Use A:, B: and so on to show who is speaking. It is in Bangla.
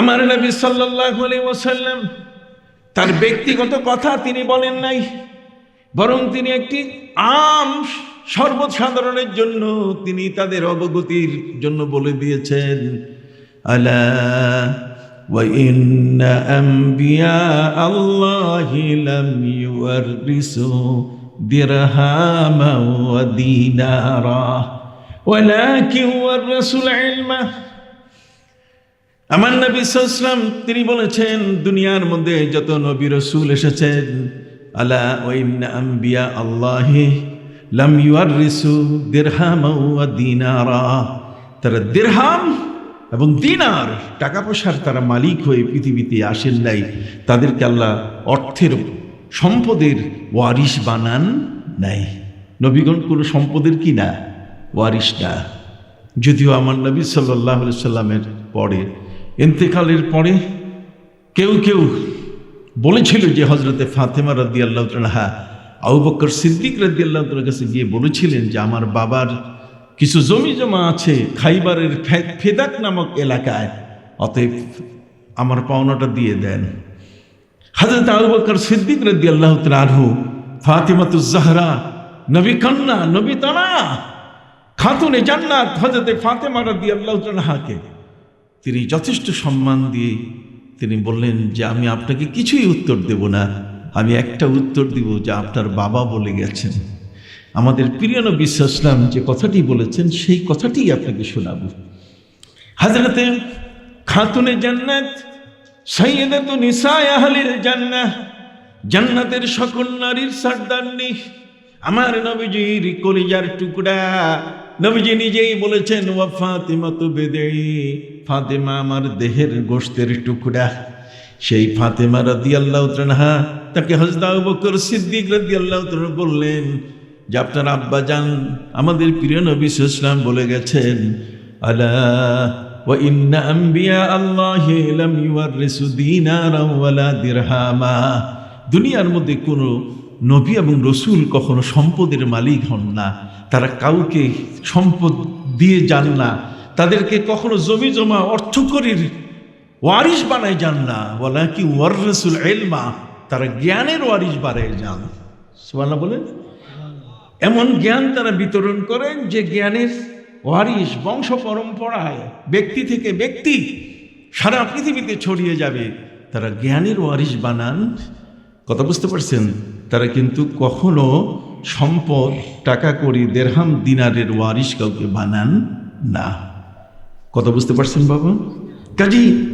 A: আমার নবী ওয়াসাল্লাম তার ব্যক্তিগত কথা তিনি বলেন নাই, বরং তিনি একটি আম সর্বসাধারণের জন্য তিনি তাদের অবগতির জন্য বলে দিয়েছেন, আলা আমার নবী সাল্লাম তিনি বলেছেন, দুনিয়ার মধ্যে যত নবী রসুল এসেছেন, আলা ওয়াইন্না আম্বিয়া আল্লাহি লাম ইউয়াররিসু দিরহাম ওয়া দিনারা। তারা দিরহাম এবং দিনার টাকা পয়সার তারা মালিক হয়ে পৃথিবীতে আসেন নাই। তাদেরকে আল্লাহ অর্থের সম্পদের ওয়ারিশ বানান নাই। নবীগণ কোনো সম্পদের কি না? ওয়ারিশ না। যদিও আমার নবী সাল্লাহ সাল্লামের পরে ইন্তেকালের পরে কেউ কেউ বলেছিল যে হজরতে ফাতেমা রদি আল্লাহ তালাহা বক্কর সিদ্দিক রদি আল্লাহ কাছে গিয়ে বলেছিলেন যে আমার বাবার কিছু জমি জমা আছে খাইবারের ফেদাক নামক এলাকায়, অতএব আমার পাওনাটা দিয়ে দেন। হজরত আবু বকর সিদ্দিক রদি আল্লাহ তালহু ফাতেমাতুজাহরা নবী কন্যা নবী তনা খাতুনে জান্নাত হজরতে ফাতেমা রদি আল্লাহ তালহাকে তিনি যথেষ্ট সম্মান দিয়ে তিনি বললেন যে আমি আপনাকে কিছুই উত্তর দেব না। আমি একটা উত্তর দিব যে আপনার বাবা বলে গেছেন। আমাদের প্রিয় নবী ইসলাম যে কথাটি বলেছেন, সেই কথাটি আপনাকে শোনাবো। হাজরতে খাতুনে জান্নাত সৈয়দাত নিসায় আহলিল জান্নাহ, জান্নাতের সকল নারীর সর্দারনি আমার নবীজির কলিজার টুকরা নবীজি নিজেই বলেছেন ওয়া ফাতিমা তো বেদে ফাতেমা আমার দেহের গোশতের টুকরা সেই ফাতেমা রাদি আল্লাহ তানহা তাকে হজদা বকর সিদ্দিক রাদি আল্লাহ বললেন যে আপনার আব্বা যান আমাদের প্রিয় নবী ইসলাম বলে গেছেন আলা وإن أنبياء الله لم يورثوا دينارا ولا درهما দুনিয়ার মধ্যে কোনো নবী এবং রসুল কখনো সম্পদের মালিক হন না। তারা কাউকে সম্পদ দিয়ে যান না। তাদেরকে কখনো জমি জমা অর্থকরীর ওয়ারিশ বানায় যান না। বলা কি ওয়ার রসুল এলমা তারা জ্ঞানের ওয়ারিশ বানায় যান। সুবহানাল্লাহ বলেন। এমন জ্ঞান তারা বিতরণ করেন যে জ্ঞানের ওয়ারিশ, বংশ পরম্পরায় ব্যক্তি থেকে ব্যক্তি সারা পৃথিবীতে ছড়িয়ে যাবে। তারা জ্ঞানের ওয়ারিশ বানান। কথা বুঝতে পারছেন? তারা কিন্তু কখনো সম্পদ টাকা করি দেড়হাম দিনারের ওয়ারিশ কাউকে বানান না। কথা বুঝতে পারছেন বাবা? কাজী